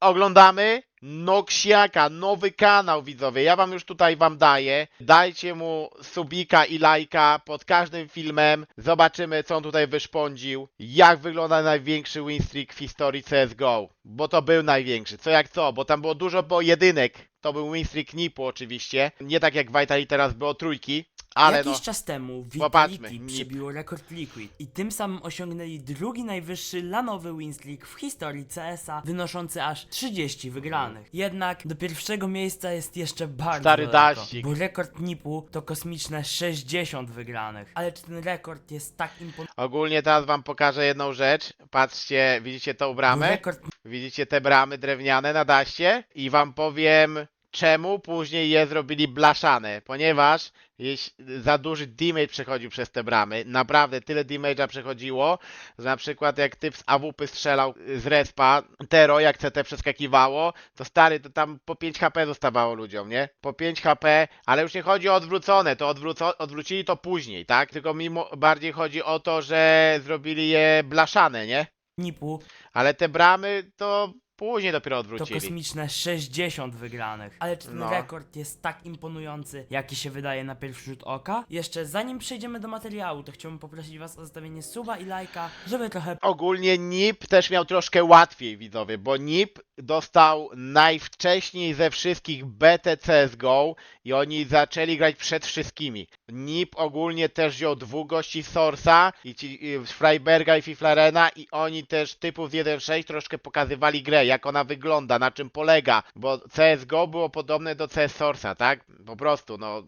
oglądamy Noksiaka, nowy kanał widzowie. Ja wam już tutaj wam daję. Dajcie mu subika i lajka pod każdym filmem. Zobaczymy co on tutaj wyszpądził. Jak wygląda największy winstreak w historii CSGO. Bo to był największy. Co jak co, bo tam było dużo pojedynek. To był winstreak Nipu oczywiście. Nie tak jak Vitali teraz było trójki. Ale Jakiś no. czas temu Vitality NIP. przebiło rekord Liquid i tym samym osiągnęli drugi najwyższy lanowy win streak w historii CS-a, wynoszący aż 30 wygranych. Jednak do pierwszego miejsca jest jeszcze bardzo Stary daleko, daścik. bo rekord NIP-u to kosmiczne 60 wygranych. Ale czy ten rekord jest tak imponujący? Ogólnie teraz wam pokażę jedną rzecz. Patrzcie, widzicie tą bramę? Rekord Widzicie te bramy drewniane na daście? I wam powiem czemu później je zrobili blaszane. Ponieważ za duży damage przechodził przez te bramy. Naprawdę tyle damage'a przechodziło, że na przykład jak typ z AWP strzelał z respa, Tero jak CT przeskakiwało, to stary, to tam po 5 HP zostawało ludziom, nie? Po 5 HP, ale już nie chodzi o odwrócone, to odwróco, odwrócili to później, tak? Tylko mimo bardziej chodzi o to, że zrobili je blaszane, nie? NIP-u Ale te bramy to później dopiero to odwrócili. kosmiczne 60 wygranych. Ale czy ten No. rekord jest tak imponujący, jaki się wydaje na pierwszy rzut oka? Jeszcze zanim przejdziemy do materiału, to chciałbym poprosić was o zostawienie suba i lajka, żeby trochę Ogólnie NIP też miał troszkę łatwiej, widzowie, bo NIP dostał najwcześniej ze wszystkich BT CSGO i oni zaczęli grać przed wszystkimi. NIP ogólnie też wziął dwóch gości z Source'a i ci i Freiberga i Fiflarena i oni też typów z 1.6 troszkę pokazywali grę, jak ona wygląda, na czym polega, bo CSGO było podobne do CS Source'a, tak? Po prostu, no,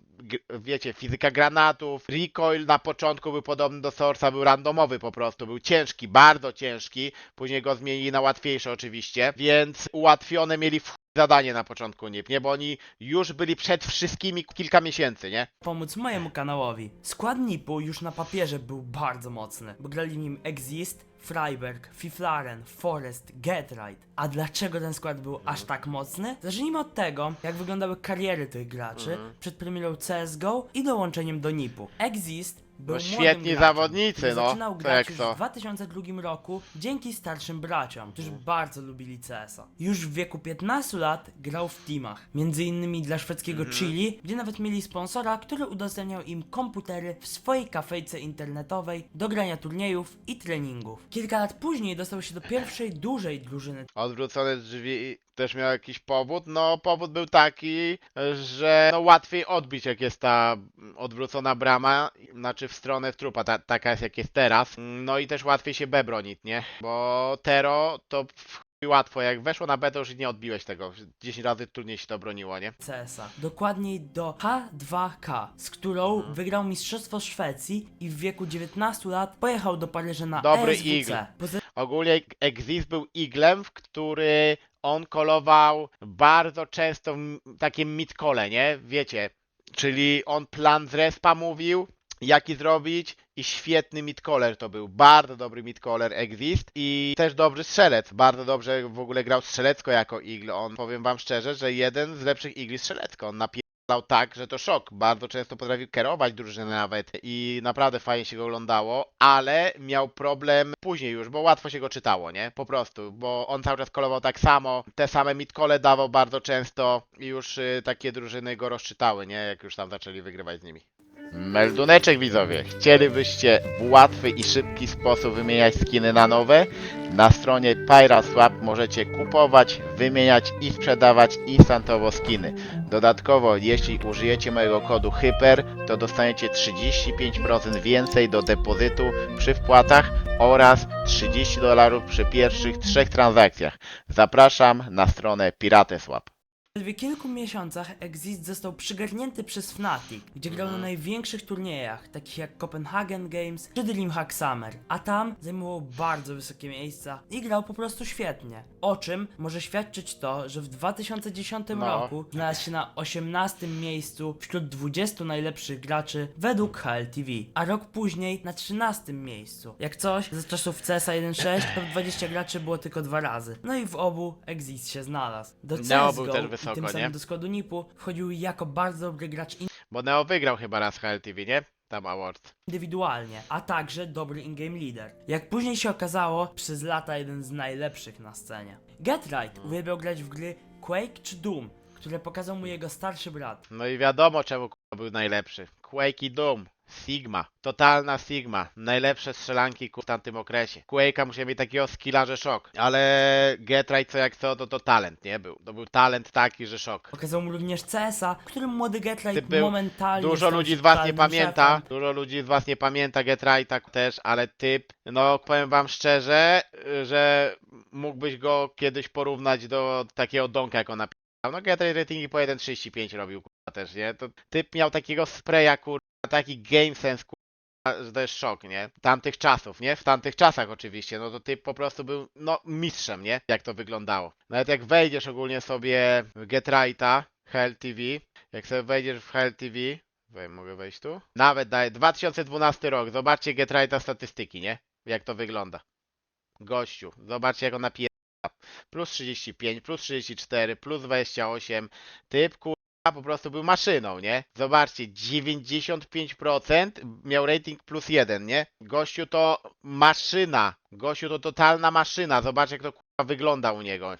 wiecie, fizyka granatów, recoil na początku był podobny do Source'a, był randomowy po prostu, był ciężki, bardzo ciężki, później go zmienili na łatwiejszy oczywiście, więc ułatwione mieli w zadanie na początku NIP, nie? Bo oni już byli przed wszystkimi kilka miesięcy, nie? pomóc mojemu kanałowi. Skład NIP-u już na papierze był bardzo mocny, bo grali w nim Exist, Freiberg, Fiflaren, Forest, Getright. A dlaczego ten skład był aż tak mocny? Zacznijmy od tego, jak wyglądały kariery tych graczy przed premierą CSGO i dołączeniem do NIP-u. Exist był No młodym świetni graczem, zawodnicy, no. Zaczynał To grać jak już to. w 2002 roku dzięki starszym braciom, którzy bardzo lubili CS-a. Już w wieku 15 lat grał w teamach, między innymi dla szwedzkiego Mhm. Chili, gdzie nawet mieli sponsora, który udostępniał im komputery w swojej kafejce internetowej do grania turniejów i treningów. Kilka lat później dostał się do pierwszej dużej drużyny Odwrócone drzwi też miał jakiś powód. No, powód był taki, że no, łatwiej odbić, jak jest ta odwrócona brama, znaczy w stronę trupa, ta, taka jest jak jest teraz. No i też łatwiej się B bronić, nie? Bo Tero to łatwo, jak weszło na B, to już nie odbiłeś tego. 10 razy trudniej się to broniło, nie? CS-a. Dokładniej do H2K, z którą Mhm. wygrał Mistrzostwo Szwecji i w wieku 19 lat pojechał do Paryża na Dobry ESWC. Ogólnie Exist był iglem, w który on kolował bardzo często takie midcole, nie? Wiecie, czyli on plan z respa mówił, jaki zrobić i świetny midcaller to był. Bardzo dobry midcaller Exist i też dobry strzelec. Bardzo dobrze w ogóle grał strzelecko jako igl. On, powiem wam szczerze, że jeden z lepszych igli strzelecko. On napierdalał tak, że to szok. Bardzo często potrafił kierować drużynę nawet i naprawdę fajnie się go oglądało, ale miał problem później już, bo łatwo się go czytało, nie? Po prostu, bo on cały czas kolował tak samo, te same midkole dawał bardzo często i już y, takie drużyny go rozczytały, nie? Jak już tam zaczęli wygrywać z nimi. Melduneczek widzowie, chcielibyście w łatwy i szybki sposób wymieniać skiny na nowe? Na stronie PyraSwap możecie kupować, wymieniać i sprzedawać instantowo skiny. Dodatkowo, jeśli użyjecie mojego kodu HYPER, to dostaniecie 35% więcej do depozytu przy wpłatach oraz 30 dolarów przy pierwszych trzech transakcjach. Zapraszam na stronę Pirateswap. W kilku miesiącach Exist został przygarnięty przez Fnatic, gdzie grał na największych turniejach, takich jak Copenhagen Games czy Dreamhack Summer, a tam zajmował bardzo wysokie miejsca i grał po prostu świetnie. O czym może świadczyć to, że w 2010 No. roku znalazł się na 18 miejscu wśród 20 najlepszych graczy według HLTV, a rok później na 13 miejscu. Jak coś, za czasów CSA 1.6 to 20 graczy było tylko dwa razy. No i w obu Exist się znalazł. Do Neo był CSGO też i wysoko, tym nie? samym do składu NIP-u wchodził jako bardzo dobry gracz Bo Neo wygrał chyba raz HLTV, nie? Tam award. indywidualnie, a także dobry in-game leader. Jak później się okazało, przez lata jeden z najlepszych na scenie. Get Right uwielbiał grać w gry Quake czy Doom, które pokazał mu jego starszy brat. No i wiadomo czemu kurwa, był najlepszy. Quake i Doom. Sigma. Totalna Sigma. Najlepsze strzelanki kurwa, w tamtym okresie. Quake'a musiał mieć takiego skilla, że szok. Ale Getright co jak co, to to talent, nie? Był. To był talent taki, że szok. Pokazał mu również CS-a, którym młody Get Ty był- momentalnie Dużo stał ludzi się z was nie totalnym pamięta. szefem. Dużo ludzi z was nie pamięta Getrighta też, ale typ, no powiem wam szczerze, y, że mógłbyś go kiedyś porównać do takiego donka, jak on. No Getright ratingi po 1.35 robił kurwa też, nie? To typ miał takiego spraya kurwa, taki game sense kurwa, że to jest szok, nie? Tamtych czasów, nie? W tamtych czasach oczywiście, no to typ po prostu był, no mistrzem, nie? Jak to wyglądało. Nawet jak wejdziesz ogólnie sobie w Getrighta, Hell TV, jak sobie wejdziesz w Hell TV, mogę wejść tu? Nawet daje 2012 rok. Zobaczcie Getrighta statystyki, nie? Jak to wygląda. Gościu, zobaczcie jak on napije. Plus 35, plus 34, plus 28. Typ kurwa po prostu był maszyną, nie? Zobaczcie, 95% miał rating plus 1, nie? Gościu to maszyna. Gościu to totalna maszyna. Zobaczcie jak to kurwa wygląda u niego.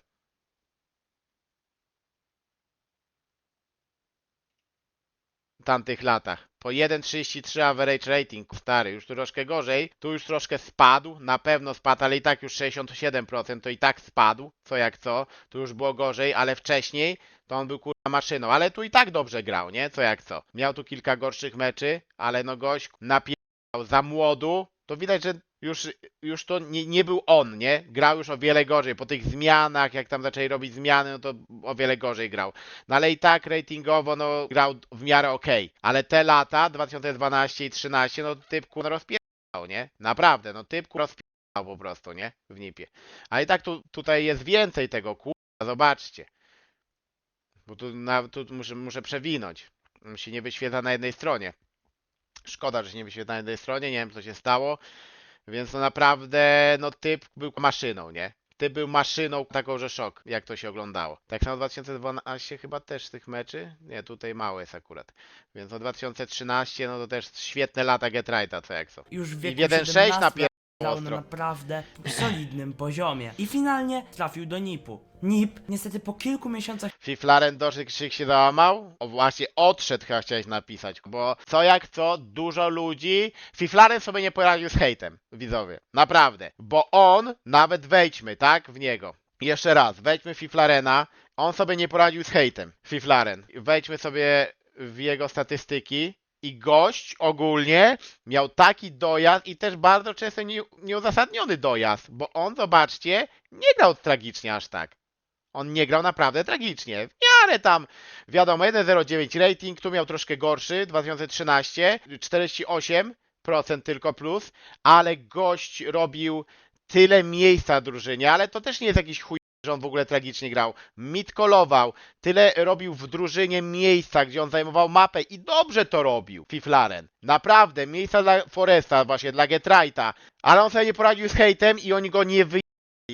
Tamtych latach. Po 1,33 average rating, stary, już troszkę gorzej. Tu już troszkę spadł, na pewno spadł, ale i tak już 67% to i tak spadł, co jak co. Tu już było gorzej, ale wcześniej to on był kurwa maszyną, ale tu i tak dobrze grał, nie? Co jak co. Miał tu kilka gorszych meczy, ale no gość napierdał za młodu. To widać, że już, już to nie, nie był on, nie? Grał już o wiele gorzej. Po tych zmianach, jak tam zaczęli robić zmiany, no to o wiele gorzej grał. No ale i tak ratingowo no grał w miarę okej. Ale te lata, 2012 i 2013, no typku no, rozpierdał, nie? Naprawdę, no typku rozpierdał po prostu, nie? W nipie. A i tak tu, tutaj jest więcej tego, kurwa, zobaczcie. Bo tu, na, tu muszę, muszę przewinąć. Mi się nie wyświetla na jednej stronie. Szkoda, że się nie wyświetla na jednej stronie, nie wiem co się stało. Więc no naprawdę, no typ był maszyną, nie? Ty był maszyną taką, że szok, jak to się oglądało. Tak samo 2012 chyba też z tych meczy? Nie, tutaj mało jest akurat. Więc no 2013, no to też świetne lata Getrighta, co jak co. Już w I wieku w 1.6 17 napierdał grał na ostro. naprawdę solidnym poziomie. I finalnie trafił do NIP-u. NIP niestety po kilku miesiącach Fiflaren doszedł, krzyk się załamał? O właśnie, odszedł chyba chciałeś napisać, bo co jak co, dużo ludzi... Fiflaren sobie nie poradził z hejtem, widzowie. Naprawdę. Bo on, nawet wejdźmy, tak, w niego. Jeszcze raz, wejdźmy w Fiflarena, on sobie nie poradził z hejtem. Fiflaren. Wejdźmy sobie w jego statystyki. I gość ogólnie miał taki dojazd i też bardzo często nie, nieuzasadniony dojazd, bo on, zobaczcie, nie grał tragicznie aż tak. On nie grał naprawdę tragicznie. W miarę tam, wiadomo, 1.09 rating, tu miał troszkę gorszy, 2013, 48% tylko plus, ale gość robił tyle miejsca drużynie, ale to też nie jest jakiś chuj, że on w ogóle tragicznie grał. Mitkolował, tyle robił w drużynie miejsca, gdzie on zajmował mapę i dobrze to robił, Fiflaren. Naprawdę, miejsca dla Foresta, właśnie dla Getrighta, ale on sobie nie poradził z hejtem i oni go nie wy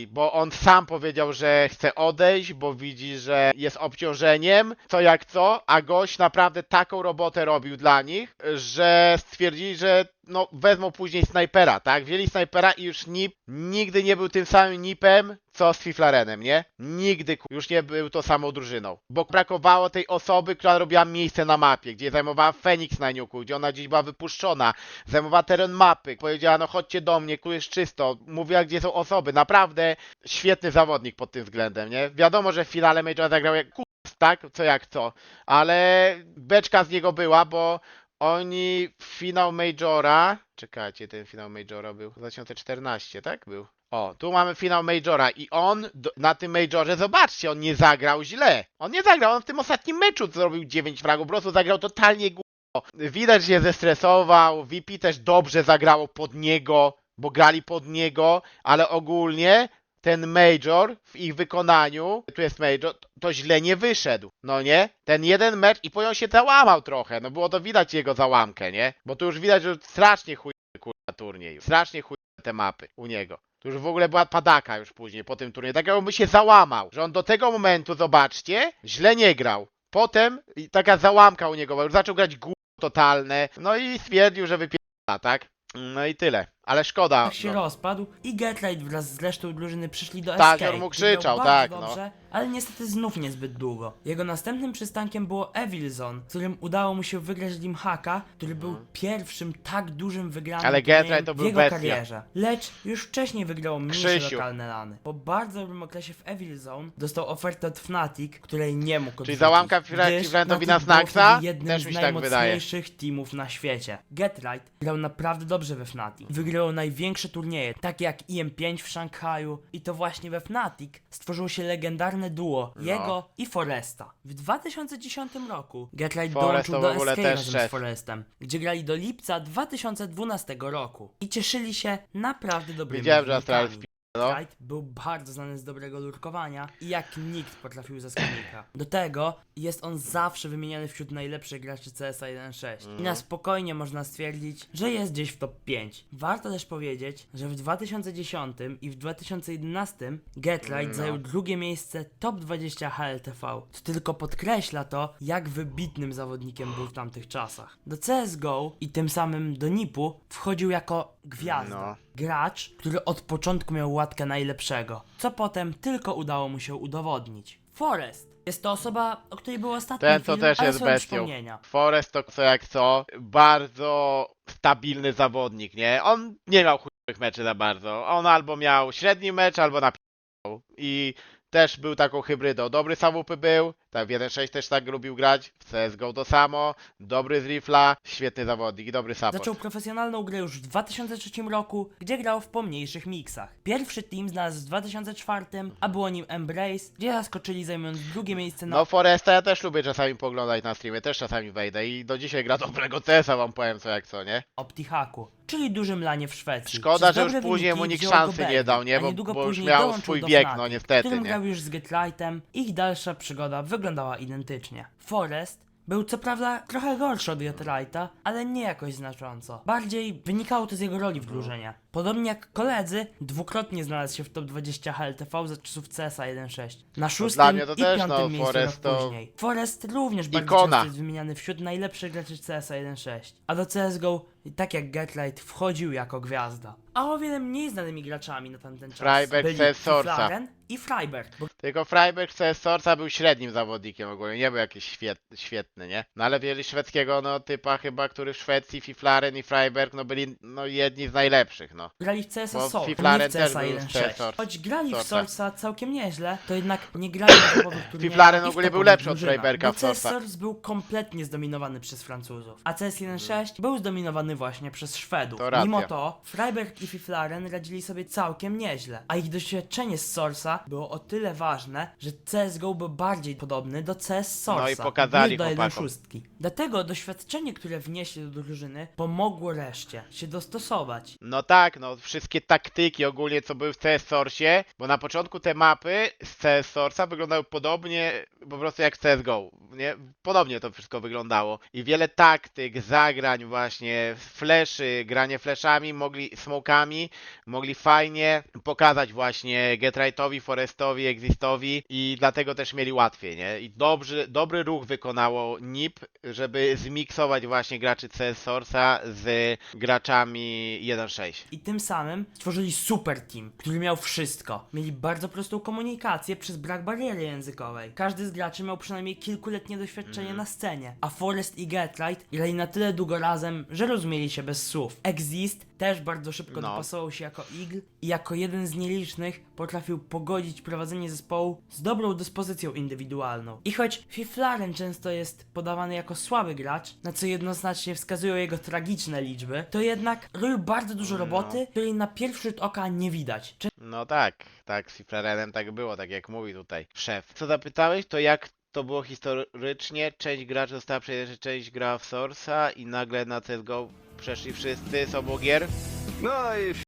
bo on sam powiedział, że chce odejść, bo widzi, że jest obciążeniem, co jak co, a gość naprawdę taką robotę robił dla nich, że stwierdzili, że no wezmą później snajpera, tak? Wzięli snajpera i już NIP nigdy nie był tym samym NIPem, co z Fiflarenem, nie? Nigdy już nie był to samą drużyną, bo brakowało tej osoby, która robiła miejsce na mapie, gdzie zajmowała Feniks na niuku, gdzie ona gdzieś była wypuszczona, zajmowała teren mapy, powiedziała, no chodźcie do mnie, tu jest czysto, mówiła, gdzie są osoby, naprawdę świetny zawodnik pod tym względem, nie? Wiadomo, że w finale Majora zagrał jak tak? Co jak co, ale beczka z niego była, bo oni finał Majora, czekajcie, ten finał Majora był 2014, tak? Był. O, tu mamy finał Majora i on do, na tym Majorze, zobaczcie, on nie zagrał źle. On nie zagrał, on w tym ostatnim meczu zrobił 9 fragów, po prostu zagrał totalnie głupo. Widać, że się zestresował, VP też dobrze zagrało pod niego, bo grali pod niego, ale ogólnie ten Major w ich wykonaniu, tu jest Major, to- źle nie wyszedł, no nie? Ten jeden mecz i pojął się załamał trochę, no było to widać jego załamkę, nie? Bo tu już widać, że strasznie chuj kurwa turniej, strasznie chuj te mapy u niego. Tu już w ogóle była padaka już później po tym turnieju, tak jakby się załamał, że on do tego momentu, zobaczcie, źle nie grał. Potem taka załamka u niego, bo już zaczął grać głupo totalne, no i stwierdził, że wypiera, tak? No i tyle. Ale szkoda. tak się no. rozpadł i Getright wraz z resztą drużyny przyszli do Tak, Escape. on mu krzyczał, bardzo tak, no. dobrze, ale niestety znów niezbyt długo. Jego następnym przystankiem było Evil Zone, w którym udało mu się wygrać Limhaka, który był pierwszym tak dużym wygranym Mhm. Ale turniejem Getright to w był jego bestia. karierze. Lecz już wcześniej wygrał mniejsze Krzysiu. lokalne lany. Po bardzo dobrym okresie w Evil Zone dostał ofertę od Fnatic, której nie mógł Czyli odrzucić, załamka Fira- gdyż na było Snacksa? wtedy jednym Też z mi się tak wydaje. najmocniejszych teamów na świecie. Getright grał naprawdę dobrze we Fnatic. Wygrał największe turnieje, takie jak IM5 w Szanghaju i to właśnie we Fnatic stworzyło się legendarne duo No. jego i Foresta. W 2010 roku Getright Forest dołączył do SK razem z szef. Forestem, gdzie grali do lipca 2012 roku i cieszyli się naprawdę dobrymi Widziałem, że Astralis. No. Wright był bardzo znany z dobrego lurkowania i jak nikt potrafił ze skrzynnika. Do tego jest on zawsze wymieniany wśród najlepszych graczy CSA 1.6 i na spokojnie można stwierdzić, że jest gdzieś w top 5. Warto też powiedzieć, że w 2010 i w 2011 Getright No. zajął drugie miejsce top 20 HLTV, co tylko podkreśla to, jak wybitnym zawodnikiem był w tamtych czasach. Do CSGO i tym samym do NIP-u wchodził jako gwiazda. No. Gracz, który od początku miał łatkę najlepszego, co potem tylko udało mu się udowodnić. Forest jest to osoba, o której był ostatni Ten to film, też ale jest są bestią. wspomnienia. Forest to co jak co, bardzo stabilny zawodnik, nie? On nie miał chujowych meczy za bardzo. On albo miał średni mecz, albo na I też był taką hybrydą. Dobry samupy był, tak w 1.6 też tak lubił grać, w CSGO to samo, dobry z rifla, świetny zawodnik i dobry support. Zaczął profesjonalną grę już w 2003 roku, gdzie grał w pomniejszych miksach. Pierwszy team znalazł w 2004, a było nim Embrace, gdzie zaskoczyli zajmując drugie miejsce na No Foresta ja też lubię czasami poglądać na streamie, też czasami wejdę i do dzisiaj gra dobrego CS-a wam powiem co jak co, nie? OptiHaku, czyli dużym lanie w Szwecji. Szkoda, że już później mu nikt szansy nie dał, nie? Bo- niedługo bo już później miał dołączył swój do bieg, Fnatic, no niestety, którym nie? grał już z Getrightem. Ich dalsza przygoda wyglądała identycznie. Forest był co prawda trochę gorszy od Getrighta, ale nie jakoś znacząco. Bardziej wynikało to z jego roli w drużynie. Podobnie jak koledzy, dwukrotnie znalazł się w top 20 HLTV za czasów CSA 1.6. Na szóstym mnie to i też, piątym no, miejscu Forest rok to- później. Forest również bardzo Ikona. często jest wymieniany wśród najlepszych graczy CSA 1.6. A do CSGO, tak jak Getlight, wchodził jako gwiazda. A o wiele mniej znanymi graczami na tamten czas Freiberg, byli CS Sorsa. Flaren i Freiberg, bo Tylko Freiberg CS Sorsa był średnim zawodnikiem ogólnie, nie był jakiś świet, świetny, nie? No ale wzięli szwedzkiego no typa chyba, który w Szwecji, Fiflaren i Freiberg no byli no jedni z najlepszych, no. grali w CSa Bo Source, Fiflaren nie w też CSa był w 1.6. CS Source. Choć grali w Source'a. Source'a całkiem nieźle, to jednak nie grali w topowych turniejach Fiflaren i w ogólnie był topowych lepszy od drużynach, Freiberga bo w CS Source'a. Source był kompletnie zdominowany przez Francuzów, a CS 1.6 był zdominowany właśnie przez Szwedów. To racja. Mimo to, Freiberg i Fiflaren radzili sobie całkiem nieźle, a ich doświadczenie z Source'a było o tyle ważne, że CSGO był bardziej podobny do CS Source'a No i pokazali do chłopakom. 1.6. Dlatego doświadczenie, które wnieśli do drużyny, pomogło reszcie się dostosować. No tak, no wszystkie taktyki ogólnie co były w CS Source, bo na początku te mapy z CS Source'a wyglądały podobnie po prostu jak CSGO, nie? Podobnie to wszystko wyglądało i wiele taktyk, zagrań właśnie, fleszy, granie fleszami, mogli, smokami, mogli fajnie pokazać właśnie Getrightowi, Forestowi, Existowi i dlatego też mieli łatwiej, nie? I dobry, dobry ruch wykonało NIP, żeby zmiksować właśnie graczy CS Source'a z graczami 1.6. I tym samym stworzyli super team, który miał wszystko. Mieli bardzo prostą komunikację przez brak bariery językowej. Każdy z graczy miał przynajmniej kilkuletnie doświadczenie Mhm. na scenie, a Forest i Getright grali na tyle długo razem, że rozumieli się bez słów. Exist też bardzo szybko No. dopasował się jako Eagle i jako jeden z nielicznych potrafił pogodzić prowadzenie zespołu z dobrą dyspozycją indywidualną. I choć Fiflaren często jest podawany jako słaby gracz, na co jednoznacznie wskazują jego tragiczne liczby, to jednak robił bardzo dużo No. roboty, której na pierwszy rzut oka nie widać. No tak, tak, z Fiflarenem tak było, tak jak mówi tutaj szef. Co zapytałeś, to jak to było historycznie? Część graczy została przejęta, część grała w Source'a i nagle na CSGO przeszli wszyscy z obu gier? No i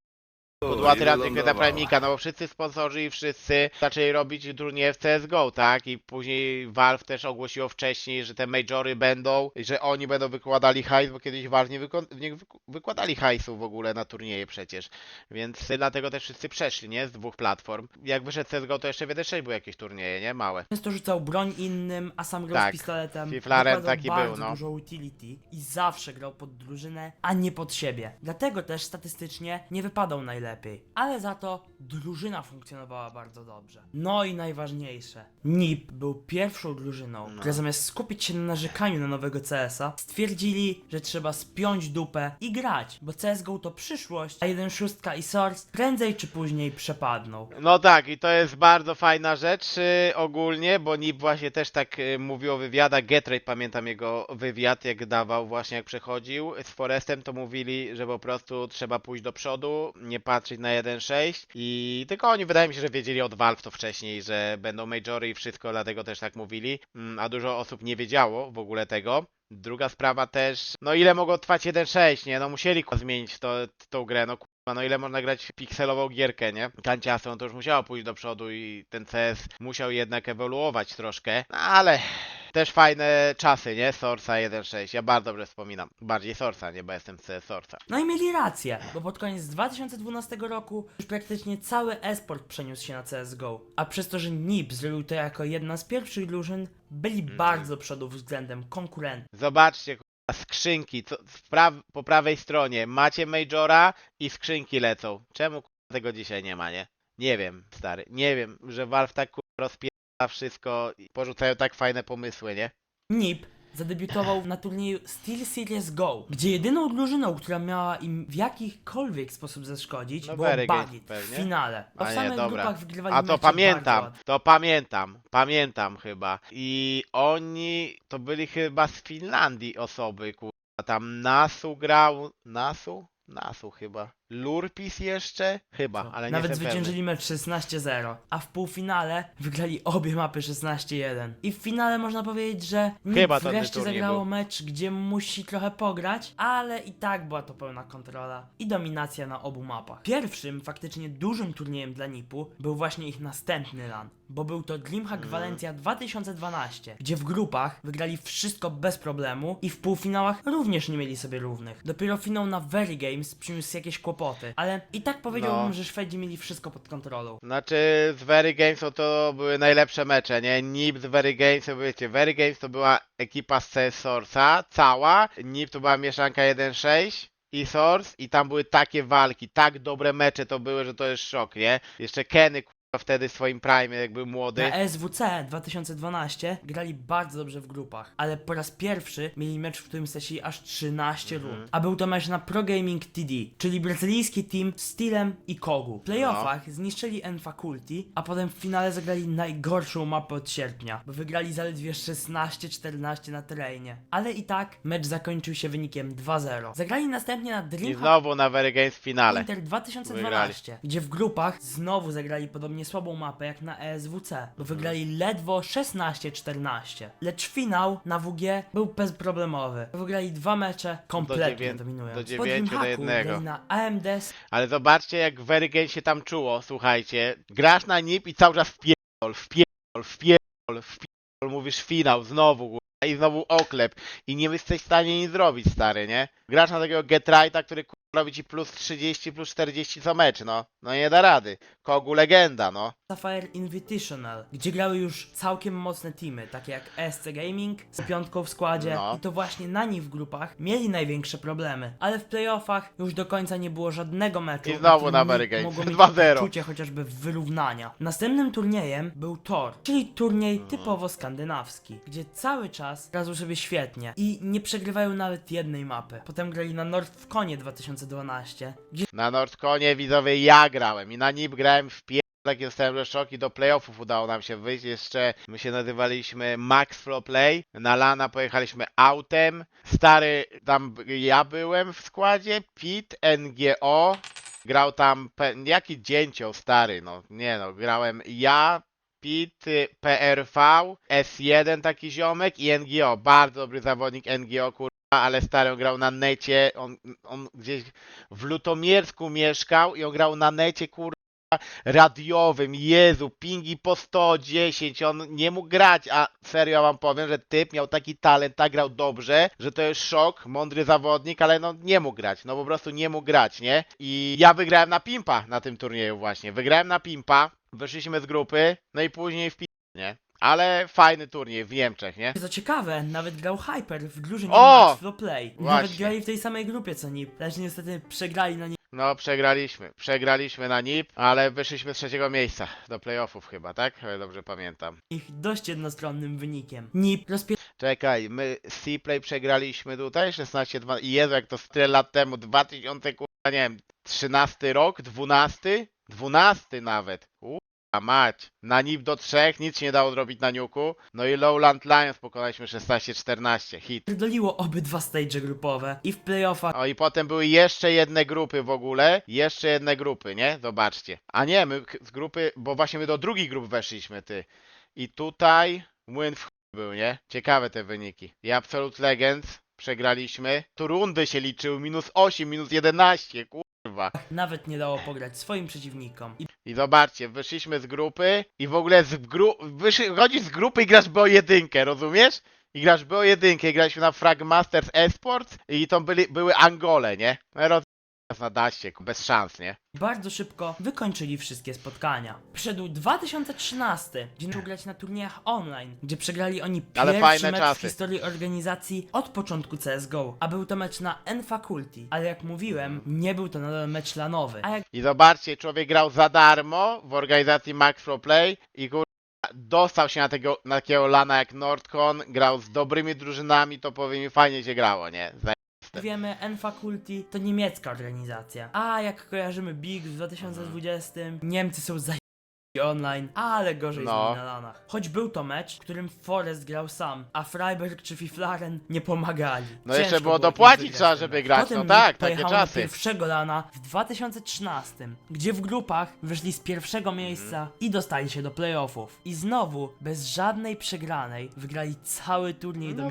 Raczej na wylądowała. Primika, no bo wszyscy sponsorzy i wszyscy zaczęli robić turnieje w CSGO, tak? I później Valve też ogłosiło wcześniej, że te majory będą, i że oni będą wykładali hajs, bo kiedyś Valve nie, wyko- nie wyk- wykładali hajsu w ogóle na turnieje przecież. Więc dlatego też wszyscy przeszli, nie? Z dwóch platform. Jak wyszedł CSGO, to jeszcze w 1.6 były jakieś turnieje, nie? Małe. Często rzucał broń innym, a sam grał Tak. z pistoletem. Dokładał taki bardzo był, no. dużo utility i zawsze grał pod drużynę, a nie pod siebie. Dlatego też statystycznie nie wypadał najlepiej. Ale za to drużyna funkcjonowała bardzo dobrze. No i najważniejsze. NIP był pierwszą drużyną, No. która zamiast skupić się na narzekaniu na nowego CS-a, stwierdzili, że trzeba spiąć dupę i grać, bo CSGO to przyszłość, a 1.6 i Source prędzej czy później przepadną. No tak, i to jest bardzo fajna rzecz y, ogólnie, bo NIP właśnie też tak y, mówił o wywiadach. Getrate, pamiętam jego wywiad, jak dawał właśnie jak przechodził z Forestem, to mówili, że po prostu trzeba pójść do przodu, nie patrzeć na 1.6 i tylko oni wydaje mi się, że wiedzieli od Valve to wcześniej, że będą majory i wszystko, dlatego też tak mówili, Mm, a dużo osób nie wiedziało w ogóle tego. Druga sprawa też, no ile mogło trwać 1.6, nie? No musieli zmienić to, tą grę, no no ile można grać pikselową gierkę, nie? Kanciasto, no to już musiało pójść do przodu i ten CS musiał jednak ewoluować troszkę, no ale też fajne czasy, nie? Sorsa 1.6, ja bardzo dobrze wspominam. Bardziej Sorsa, nie? Bo jestem z Sorsa. No i mieli rację, bo pod koniec 2012 roku już praktycznie cały esport przeniósł się na CSGO. A przez to, że NIP zrobił to jako jedna z pierwszych drużyn, byli Mhm. bardzo przodu względem konkurentów. Zobaczcie, skrzynki, co, w pra po prawej stronie macie Majora i skrzynki lecą. Czemu tego dzisiaj nie ma, nie? Nie wiem, stary, nie wiem, że Valve tak rozpiera wszystko i porzucają tak fajne pomysły, nie? NIP zadebiutował na turnieju Steel Series Go, gdzie jedyną drużyną, która miała im w jakikolwiek sposób zaszkodzić, No, Good Bagit w pewnie. finale. A w nie, samych dobra. grupach wygrywali A to mecze bardzo pamiętam, łatwo. to pamiętam, pamiętam chyba. I oni to byli chyba z Finlandii osoby, kurwa. Tam Nasu grał, Nasu? Nasu chyba. Lurpis jeszcze? Chyba, ale nie Nawet jestem pewny. zwyciężyli mecz 16-0, a w półfinale wygrali obie mapy 16-1. I w finale można powiedzieć, że Chyba to ten wreszcie turniej zagrało był. mecz, gdzie musi trochę pograć, ale i tak była to pełna kontrola i dominacja na obu mapach. Pierwszym faktycznie dużym turniejem dla NIP-u był właśnie ich następny run, bo był to Dreamhack Mhm. Valencia 2012, gdzie w grupach wygrali wszystko bez problemu i w półfinałach również nie mieli sobie równych. Dopiero finał na Very Games przyniósł jakieś kłopoty, ale i tak powiedziałbym, No. że Szwedzi mieli wszystko pod kontrolą. Znaczy z Very Games to, były najlepsze mecze, nie? NIP z Very Games, to wiecie, Very Games to była ekipa z CS Source'a, cała, NIP to była mieszanka 1.6 i Source i tam były takie walki, tak dobre mecze to były, że to jest szok, nie? Jeszcze Kenny wtedy w swoim prime, jak był młody. Na SWC 2012 grali bardzo dobrze w grupach, ale po raz pierwszy mieli mecz, w którym stracili aż 13 Mhm. rund. A był to mecz na Pro Gaming TD, czyli brazylijski team z Steelem i Kogu. W playoffach No. zniszczyli N-Faculty, a potem w finale zagrali najgorszą mapę od sierpnia, bo wygrali zaledwie 16-14 na terenie. Ale i tak mecz zakończył się wynikiem 2-0. Zagrali następnie na I Dreamhack znowu na Very Games w finale. Inter 2012, gdzie w grupach znowu zagrali podobnie słabą mapę jak na ESWC, bo wygrali ledwo 16-14. Lecz finał na WG był bezproblemowy. Wygrali dwa mecze kompletnie dziewię- dominując. do dziewięciu do jednego. grali na AMD Ale zobaczcie jak Very Games się tam czuło, słuchajcie. Grasz na NIP i cały czas wpierdol, wpierdol, wpierdol, wpierdol, mówisz finał, znowu, kurwa, i znowu oklep. I nie jesteś w stanie nic zrobić, stary, nie? Grasz na takiego Getrighta, który kurwa, robi ci plus 30, plus 40 co mecz, no. No nie da rady. Kogu legenda, no. Sapphire Invitational, gdzie grały już całkiem mocne teamy, takie jak SC Gaming z piątką w składzie No. i to właśnie na nich w grupach mieli największe problemy, ale w playoffach już do końca nie było żadnego meczu. I znowu którym na nikt mogło mieć 2-0. poczucie chociażby wyrównania. Następnym turniejem był Tor, czyli turniej No. typowo skandynawski, gdzie cały czas radzą sobie świetnie i nie przegrywają nawet jednej mapy. Potem grali na Nordkonie 2012, gdzie Na Nordconie widzowie ja grałem i na NIP grałem w pier... Taki dostałem że szok i do playoffów udało nam się wyjść. Jeszcze my się nazywaliśmy Max Flow Play. Na Lana pojechaliśmy autem. Stary, tam ja byłem w składzie. Pit, NGO. Grał tam, jaki dzięcioł stary, no nie no, grałem ja, Pit, PRV, S1 taki ziomek i NGO, bardzo dobry zawodnik NGO, kur... ale stary, on grał na necie, on, on gdzieś w Lutomiersku mieszkał i on grał na necie, kurwa, radiowym, Jezu, pingi po 110, on nie mógł grać, a serio wam powiem, że typ miał taki talent, tak grał dobrze, że to jest szok, mądry zawodnik, ale no nie mógł grać, no po prostu nie mógł grać, nie? I ja wygrałem na Pimpa na tym turnieju właśnie, wygrałem na Pimpa, wyszliśmy z grupy, no i później w pi- nie? Ale fajny turniej w Niemczech, nie? Co ciekawe, nawet grał Hyper w drużynie O! Max Pro Play. Nawet Właśnie. grali w tej samej grupie co NIP, lecz niestety przegrali na No, przegraliśmy. Przegraliśmy na NIP, ale wyszliśmy z trzeciego miejsca do playoffów chyba, tak? O ile dobrze pamiętam. nich dość jednostronnym wynikiem. NIP Czekaj, my C-Play przegraliśmy tutaj 16-2. I Jezu, jak to z tyle lat temu, 2000, kurwa, nie wiem, 13 rok, 12? 12 nawet. A mać. Na NIP do 3, nic się nie dało zrobić na Niuku. No i Lowland Lions pokonaliśmy 16-14, hit. rozpierdoliło obydwa stage grupowe i w playoffach O i potem były jeszcze jedne grupy w ogóle. Jeszcze jedne grupy, nie? Zobaczcie. A nie, my k- z grupy, bo właśnie my do drugiej grupy weszliśmy, ty. I tutaj młyn w chuj był, nie? Ciekawe te wyniki. I Absolute Legends przegraliśmy. Tu rundy się liczyły, minus 8, minus 11, kurwa. nawet nie dało pograć swoim przeciwnikom. I I zobaczcie, wyszliśmy z grupy i w ogóle z gru... Chodzisz z grupy i grasz BO1, rozumiesz? I grasz BO1, graliśmy na Frag Masters Esports i to byli, były Angole, nie? Roz... na daście, bez szans, nie? bardzo szybko wykończyli wszystkie spotkania. Przyszedł 2013, gdzie zaczął grać na turniejach online, gdzie przegrali oni Ale pierwszy fajne mecz czasy. w historii organizacji od początku CSGO, a był to mecz na N-Faculty, ale jak mówiłem, nie był to nadal mecz lanowy, a jak I zobaczcie, człowiek grał za darmo w organizacji Max Pro Play i kur... dostał się na, tego, na takiego lana jak Nordcon, grał z dobrymi drużynami, topowymi, fajnie się grało, nie? Wiemy, N-Faculty to niemiecka organizacja, a jak kojarzymy Big w 2020, Niemcy są za online, ale gorzej No. z na lanach. Choć był to mecz, w którym Forest grał sam, a Freiberg czy Fiflaren nie pomagali. No jeszcze Ciężko było im dopłacić trzeba, żeby grać, Potem no tak, takie czasy. Do pierwszego lana w 2013, gdzie w grupach wyszli z pierwszego miejsca Mhm. i dostali się do playoffów. I znowu, bez żadnej przegranej, wygrali cały turniej No do...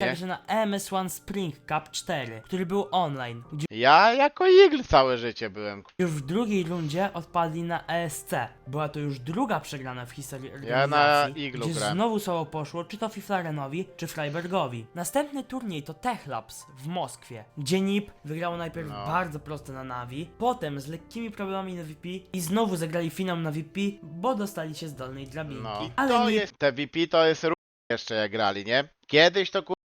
Także na MS1 Spring Cup 4, który był online, gdzie Ja jako Eagle całe życie byłem. już w drugiej rundzie odpadli na ESC. Była to już druga przegrana w historii Ja na organizacji, Iglu gdzie grałem. znowu słabo poszło, czy to Fiflarenowi, czy Freibergowi. Następny turniej to Techlabs w Moskwie, gdzie NIP wygrało najpierw No. bardzo prosto na Navi, potem z lekkimi problemami na VP i znowu zagrali finał na VP, bo dostali się z dolnej drabinki. No. Ale to NIP jest, te VP to jest ró- jeszcze jak grali, nie? Kiedyś to kur...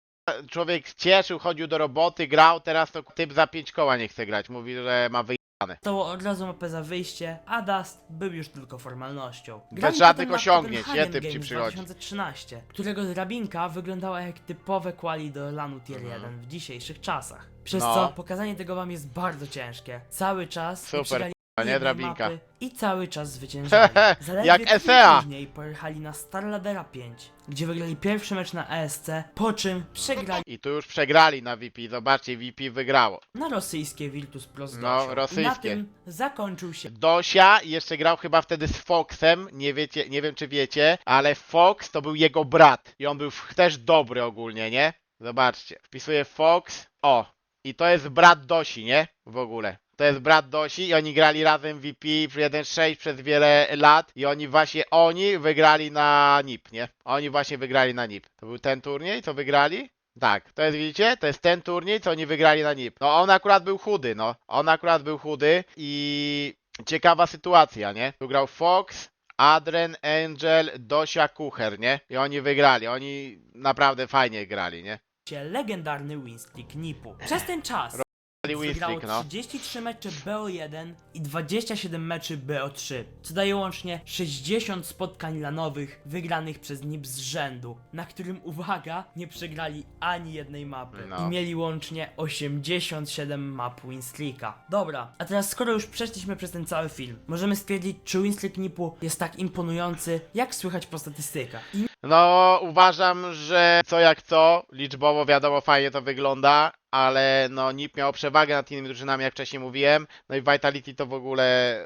człowiek cieszył, chodził do roboty, grał, teraz to typ za pięć koła nie chce grać. Mówi, że ma wyjebane. Dostało od razu mapę za wyjście, a Dust był już tylko formalnością. Bez żadnych osiągnięć, nie? Typ ci przychodzi. 2013, którego drabinka wyglądała jak typowe quali do LANu Tier Mhm. 1 w dzisiejszych czasach. Przez No. co pokazanie tego wam jest bardzo ciężkie. Cały czas Super, nie drabinka. mapy I cały czas zwyciężali. Zaledwie Jak tydzień Esea. później pojechali na Starladera 5, gdzie wygrali pierwszy mecz na ESC, po czym przegrali I tu już przegrali na VP. Zobaczcie, VP wygrało. na rosyjskie Virtus Pro z No, Dosią. I na rosyjskie. tym zakończył się Dosia jeszcze grał chyba wtedy z Foxem, nie wiecie, nie wiem czy wiecie, ale Fox to był jego brat i on był w- też dobry ogólnie, nie? Zobaczcie, wpisuję Fox, o, i to jest brat Dosi, nie? W ogóle. To jest brat Dosi i oni grali razem VP w 1.6 przez wiele lat i oni właśnie, oni wygrali na NIP, nie? Oni właśnie wygrali na NIP. To był ten turniej, co wygrali? Tak, to jest, widzicie, to jest ten turniej, co oni wygrali na NIP. No on akurat był chudy, no. On akurat był chudy i ciekawa sytuacja, nie? Tu grał Fox, Adren, Angel, Dosia, Kucher, nie? I oni wygrali, oni naprawdę fajnie grali, nie? Się legendarny winstreak NIP-u. Przez ten czas wygrało Winstreak, no. 33 mecze BO1 i 27 meczy BO3, co daje łącznie 60 spotkań lanowych wygranych przez NIP z rzędu, na którym, uwaga, nie przegrali ani jednej mapy No. i mieli łącznie 87 map winstreaka. Dobra, a teraz skoro już przeszliśmy przez ten cały film, możemy stwierdzić, czy winstreak NIP-u jest tak imponujący, jak słychać po statystykach. I No, uważam, że co jak co, liczbowo wiadomo fajnie to wygląda, ale no NIP miał przewagę nad innymi drużynami, jak wcześniej mówiłem, no i Vitality to w ogóle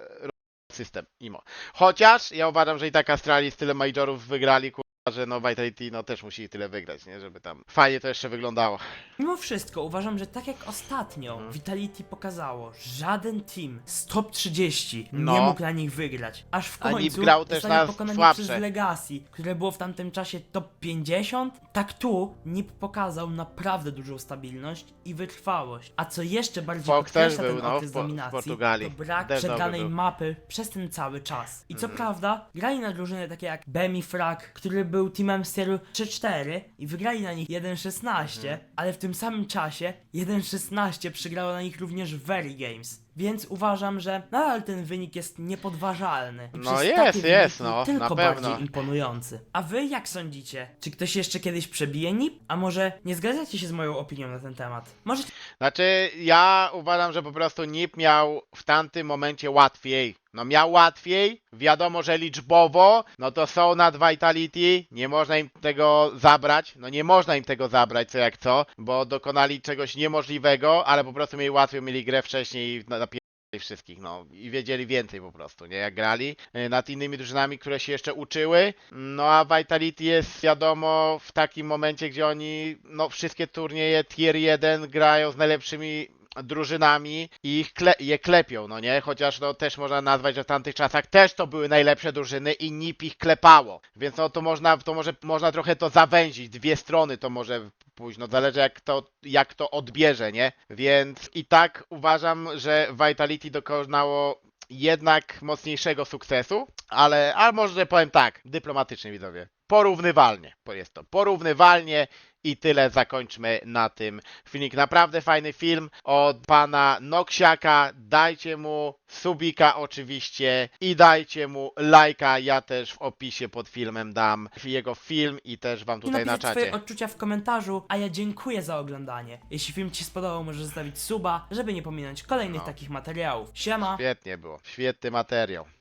system, imo. Chociaż ja uważam, że i tak Astralis tyle majorów wygrali. Że no Vitality no też musi tyle wygrać, nie? Żeby tam fajnie to jeszcze wyglądało. Mimo wszystko uważam, że tak jak ostatnio Mhm. Vitality pokazało, żaden team z top 30 nie No. mógł na nich wygrać. Aż w A NiP końcu grał też zostali na pokonani słabsze. przez Legacy, które było w tamtym czasie top 50. Tak tu NiP pokazał naprawdę dużą stabilność i wytrwałość. A co jeszcze bardziej Fox też podkreśla był, ten no, okres w Po- w dominacji, Portugalii. to brak Też dobry przegranej był. mapy przez ten cały czas. I co Mhm. prawda, grali na drużyny takie jak Bemi Frag, który był teamem z tieru 3-4 i wygrali na nich 1-16, Mhm. ale w tym samym czasie 1-16 przegrało na nich również Very Games. Więc uważam, że nadal ten wynik jest niepodważalny. I No jest, jest, no, Tylko na bardziej pewno. imponujący. A wy jak sądzicie? Czy ktoś jeszcze kiedyś przebije NIP? A może nie zgadzacie się z moją opinią na ten temat? Możecie Znaczy, ja uważam, że po prostu NIP miał w tamtym momencie łatwiej. No miał łatwiej, wiadomo, że liczbowo, no to są nad Vitality, nie można im tego zabrać, no nie można im tego zabrać, co jak co, bo dokonali czegoś niemożliwego, ale po prostu mieli łatwiej, mieli grę wcześniej na, na wszystkich, no i wiedzieli więcej po prostu, nie, jak grali y, nad innymi drużynami, które się jeszcze uczyły, no a Vitality jest wiadomo w takim momencie, gdzie oni, no wszystkie turnieje tier 1 grają z najlepszymi drużynami i ich kle je klepią, no nie? Chociaż no też można nazwać, że w tamtych czasach też to były najlepsze drużyny i NIP ich klepało. Więc no to można, to może można trochę to zawęzić, dwie strony to może pójść, no zależy jak to, jak to odbierze, nie? Więc i tak uważam, że Vitality dokonało jednak mocniejszego sukcesu, ale, ale może powiem tak, dyplomatycznie widzowie. Porównywalnie, jest to porównywalnie i tyle zakończmy na tym filmik. Naprawdę fajny film od pana Noksiaka. Dajcie mu subika oczywiście i dajcie mu lajka. Ja też w opisie pod filmem dam jego film i też wam tutaj na twoje czacie. odczucia w komentarzu, a ja dziękuję za oglądanie. Jeśli film ci spodobał, możesz zostawić suba, żeby nie pominąć kolejnych No. takich materiałów. Siema! Świetnie było, świetny materiał.